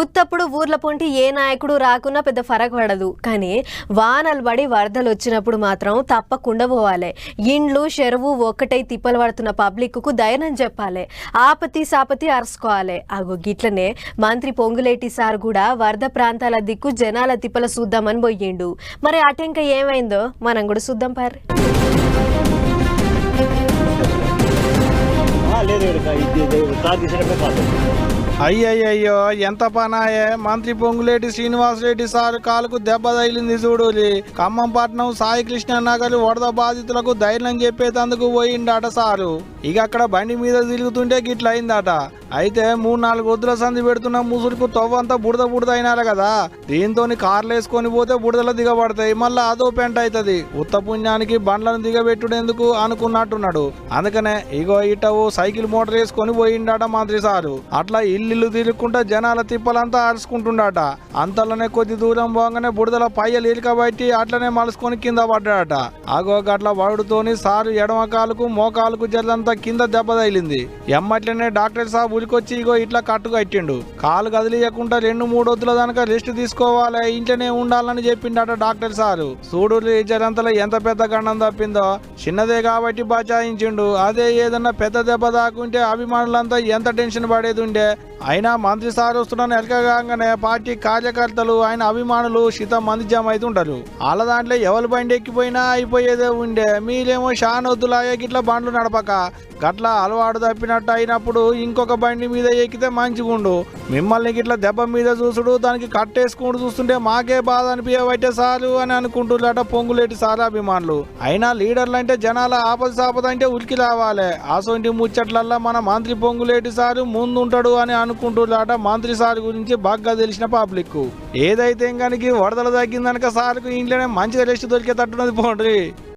ఉత్తప్పుడు ఊర్ల పొంటి ఏ నాయకుడు రాకున్నా పెద్ద ఫరక్ పడదు. కానీ వానలు పడి వరదలు వచ్చినప్పుడు మాత్రం తప్పకుండా పోవాలి. ఇండ్లు చెరువు ఒక్కటై తిప్పలు పడుతున్న పబ్లిక్కు ధైర్యం చెప్పాలి. ఆపతి సాపతి అరుసుకోవాలి అగో గిట్లనే మంత్రి పొంగులేటి సార్ కూడా వరద ప్రాంతాల దిక్కు జనాల తిప్పల చూద్దామని పోయిండు. మరి అటెంక ఏమైందో మనం కూడా చూద్దాం పారి లేదు ఇది సార్ కార్ కాదు. అయ్యయ్యో ఎంత పనాయే? మంత్రి పొంగులేటి శ్రీనివాసరెడ్డి సార్ కాలుకు దెబ్బ తగిలింది చూడులి. ఖమ్మంపట్నం సాయి కృష్ణ నగర్ వరద బాధితులకు ధైర్యం చెప్పేటందుకు పోయిండట సారు. ఇక అక్కడ బండి మీద తిరుగుతుంటే గిట్ల అయిందట అయితే మూడు నాలుగు వద్దుల సంధి పెడుతున్న ముసురుకు తవ్వంతా బుడద బుడద అయినారు కదా. దీంతో కార్లు వేసుకొని పోతే బుడదలు దిగబడతాయి. మళ్ళీ అదో పెంట అవుతుంది ఉత్త పుణ్యానికి బండ్లను దిగబెట్టుడేందుకు అనుకున్నట్టున్నాడు. అందుకనే ఇగో ఇటవు సైకిల్ మోటార్ వేసుకొని పోయిండట మంత్రి సారు. అట్లా ఇల్లు తిరుగుకుంటా జనాల తిప్పలంతా ఆడుచుకుంటుండట అంతలోనే కొద్ది దూరం పోగానే బుడదల పయ్యలు ఇరుకబట్టి అట్లనే మలుసుకొని కింద పడ్డాడట. ఆగో గట్ల వడుతోని సారు ఎడమ కాలుకు మోకాలుకు జల్లంతా కింద దెబ్బ తగిలింది. ఎమ్మట్లనే డాక్టర్ సాబ్ ఉరికొచ్చి ఇగో ఇట్లా కట్టు కట్టిండు. కాలు కదిలియకుండా రెండు మూడు వద్దుల దానిక రెస్ట్ తీసుకోవాలి ఇంట్లోనే ఉండాలని చెప్పిండట డాక్టర్ సారు. చూడు జరంతలో ఎంత పెద్ద గండం తప్పిందో చిన్నదే కాబట్టి బచాయించిండు. అదే ఏదన్నా పెద్ద దెబ్బ దాకుంటే అభిమానులంతా ఎంత టెన్షన్ పడేది ఉండే అయినా మంత్రి సార్ వస్తున్న ఎలకగానే పార్టీ కార్యకర్తలు ఆయన అభిమానులు శితం మంది జమ అవుతుంటారు వాళ్ళ దాంట్లో ఎవరి బండి ఎక్కిపోయినా అయిపోయేదే ఉండే. మీరేమో షానొద్దులాగే గిట్ల బండ్లు నడపక గట్ల అలవాటు తప్పినట్టు అయినప్పుడు ఇంకొక బండి మీద ఎక్కితే మంచిగుండు. మిమ్మల్ని గిట్ల దెబ్బ మీద చూసుడు దానికి కట్టేసుకుంటూ చూస్తుంటే మాకే బాధ అనిపించబట్టే సారు అని అనుకుంటున్నారట పొంగులేటి సార్ అభిమానులు. అయినా లీడర్లు అంటే జనాల ఆపద సాపద అంటే ఉరికి రావాలి. అసొంటి ముచ్చట్లల్లా మన మంత్రి పొంగులేటి సారు ముందుంటాడు అని అను అనుకుంటున్నారట మంత్రి సార్ గురించి బాగా తెలిసిన పబ్లిక్ ఏదైతే కనుక వరదలు తగ్గిందనక సార్కు ఇంట్లోనే మంచిగా రెస్ట్ దొరికేటట్టున్నది పోండ్రి.